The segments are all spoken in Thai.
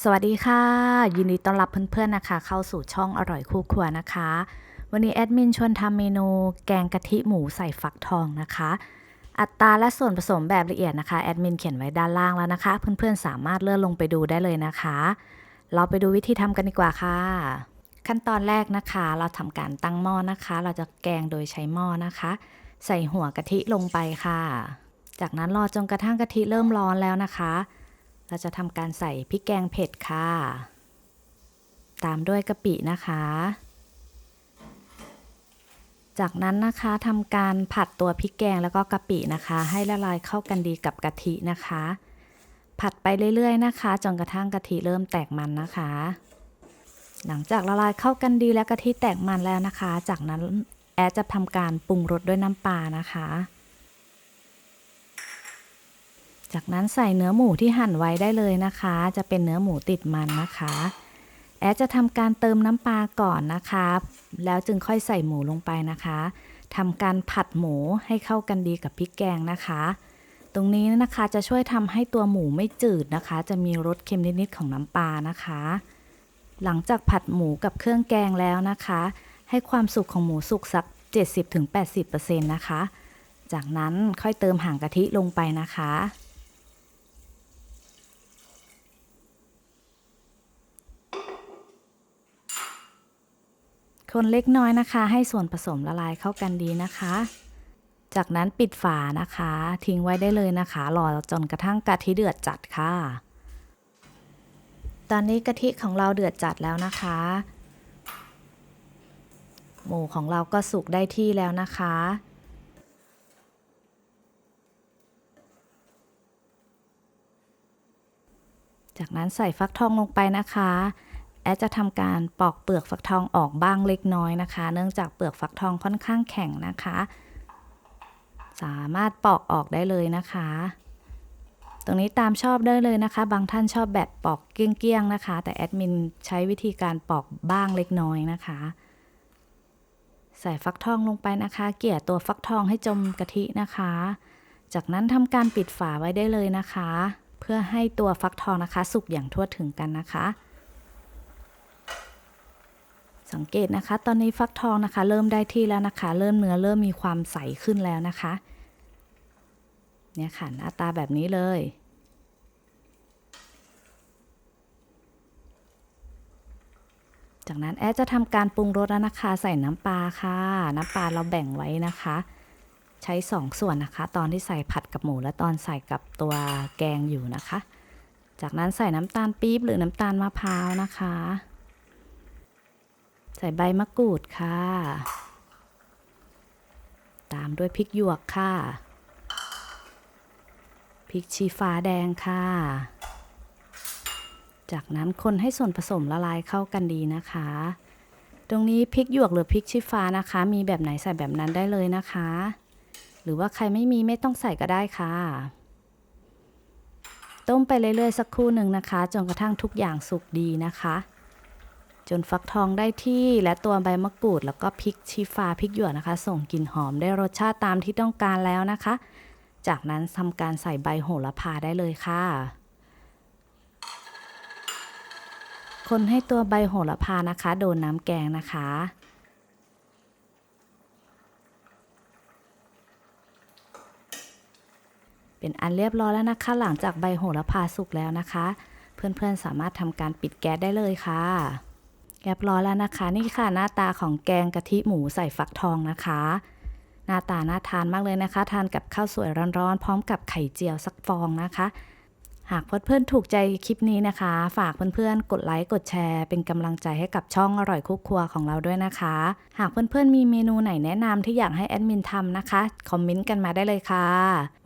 สวัสดีค่ะ ยินดีต้อนรับเพื่อนๆนะคะ เข้าสู่ช่องอร่อยคู่ครัวนะคะ วันนี้แอดมินชวนทำเมนูแกงกะทิหมูใส่ฟักทองนะคะ อัตราและส่วนผสมแบบละเอียดนะคะแอดมินเขียนไว้ด้านล่างแล้วนะคะ เพื่อนๆสามารถเลื่อนลงไปดูได้เลยนะคะ เราไปดูวิธีทำกันดีกว่าค่ะ ขั้นตอนแรกนะคะ เราทำการตั้งหม้อนะคะ เราจะแกงโดยใช้หม้อนะคะ ใส่หัวกะทิลงไปค่ะ จากนั้นรอจนกระทั่งกะทิเริ่มร้อนแล้วนะคะ เราจะทำการใส่พริกแกงเผ็ดค่ะ ตามด้วยกะปินะคะ จากนั้นนะคะทำการผัดตัวพริกแกงแล้วก็กะปินะคะ ให้ละลายเข้ากันดีกับกะทินะคะ ผัดไปเรื่อยๆนะคะจนกระทั่งกะทิเริ่มแตกมันนะคะ หลังจากละลายเข้ากันดีแล้วกะทิแตกมันแล้วนะคะ จากนั้นแอดจะทำการปรุงรสด้วยน้ำปลานะคะ จากนั้นใส่เนื้อหมูที่หั่นไว้ได้เลยนะคะ จะเป็นเนื้อหมูติดมันนะคะ แอดจะทำการเติมน้ำปลาก่อนนะคะ แล้วจึงค่อยใส่หมูลงไปนะคะทำการผัดหมูให้เข้ากันดีกับพริกแกงนะคะ ตรงนี้นะคะจะช่วยทำให้ตัวหมูไม่จืดนะคะ จะมีรสเค็มนิดๆของน้ำปลานะคะ หลังจากผัดหมูกับเครื่องแกงแล้วนะคะ ให้ความสุกของหมูสุกสัก 70-80%นะคะ จากนั้นค่อยเติมหางกะทิลงไปนะคะ คนเล็กน้อยนะคะ ให้ส่วนผสมละลายเข้ากันดีนะคะ จากนั้นปิดฝานะคะ ทิ้งไว้ได้เลยนะคะรอจนกระทั่งกะทิเดือดจัดค่ะ ตอนนี้กะทิของเราเดือดจัดแล้วนะคะ หมูของเราก็สุกได้ที่แล้วนะคะจากนั้นใส่ฟักทองลงไปนะคะ แอดจะทำการปอกเปลือกฟักทองออกบ้างเล็กน้อยนะคะ เนื่องจากเปลือกฟักทองค่อนข้างแข็งนะคะ สามารถปอกออกได้เลยนะคะ ตรงนี้ตามชอบได้เลยนะคะ บางท่านชอบแบบปอกเกี้ยงๆนะคะ แต่แอดมินใช้วิธีการปอกบ้างเล็กน้อยนะคะ ใส่ฟักทองลงไปนะคะ เกี่ยตัวฟักทองให้จมกะทินะคะ จากนั้นทำการปิดฝาไว้ได้เลยนะคะ เพื่อให้ตัวฟักทองนะคะ สุกอย่างทั่วถึงกันนะคะ สังเกตนะคะ ตอนนี้ฟักทองนะคะ เริ่มได้ที่แล้วนะคะ เริ่มเนื้อเริ่มมีความใสขึ้นแล้วนะคะ เนี่ยค่ะหน้าตาแบบนี้เลยจากนั้นแอดจะทำการปรุงรสแล้วนะคะ ใส่น้ำปลาค่ะ น้ำปลาเราแบ่งไว้นะคะ ใช้ 2 ส่วนนะคะ ตอนที่ใส่ผัดกับหมูและตอนใส่กับตัวแกงอยู่นะคะ จากนั้นใส่น้ำตาลปี๊บหรือน้ำตาลมะพร้าวนะคะ ส่ใบมะกรูดค่ะ ตามด้วยพริกหยวกค่ะ พริกชี้ฟ้าแดงค่ะ จากนั้นคนให้ส่วนผสมละลายเข้ากันดีนะคะ ตรงนี้พริกหยวกหรือพริกชี้ฟ้านะคะ มีแบบไหนใส่แบบนั้นได้เลยนะคะ หรือว่าใครไม่มีไม่ต้องใส่ก็ได้ค่ะ ต้มไปเรื่อยๆสักครู่หนึ่งนะคะ จนกระทั่งทุกอย่างสุกดีนะคะ จนฟักทองได้ที่และตัวใบมะกรูด แล้วก็พริกชี้ฟ้าพริกหยวกนะคะ ส่งกลิ่นหอมได้รสชาติตามที่ต้องการแล้วนะคะ จากนั้นทำการใส่ใบโหระพาได้เลยค่ะ คนให้ตัวใบโหระพานะคะ โดนน้ำแกงนะคะเป็นอันเรียบร้อยแล้วนะคะ หลังจากใบโหระพาสุกแล้วนะคะ เพื่อนๆสามารถทำการปิดแก๊สได้เลยค่ะ เรียบร้อยแล้วนะคะ นี่ค่ะหน้าตาของแกงกะทิหมูใส่ฟักทองนะคะ หน้าตาน่าทานมากเลยนะคะ ทานกับข้าวสวยร้อนๆ พร้อมกับไข่เจียวสักฟองนะคะ หากเพื่อนๆถูกใจคลิปนี้นะคะ ฝากเพื่อนๆกดไลค์กดแชร์ เป็นกำลังใจให้กับช่องอร่อยคุกครัวของเราด้วยนะคะ หากเพื่อนๆมีเมนูไหนแนะนำที่อยากให้แอดมินทำนะคะคอมเมนต์กันมาได้เลยค่ะ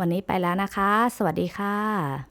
วันนี้ไปแล้วนะคะ สวัสดีค่ะ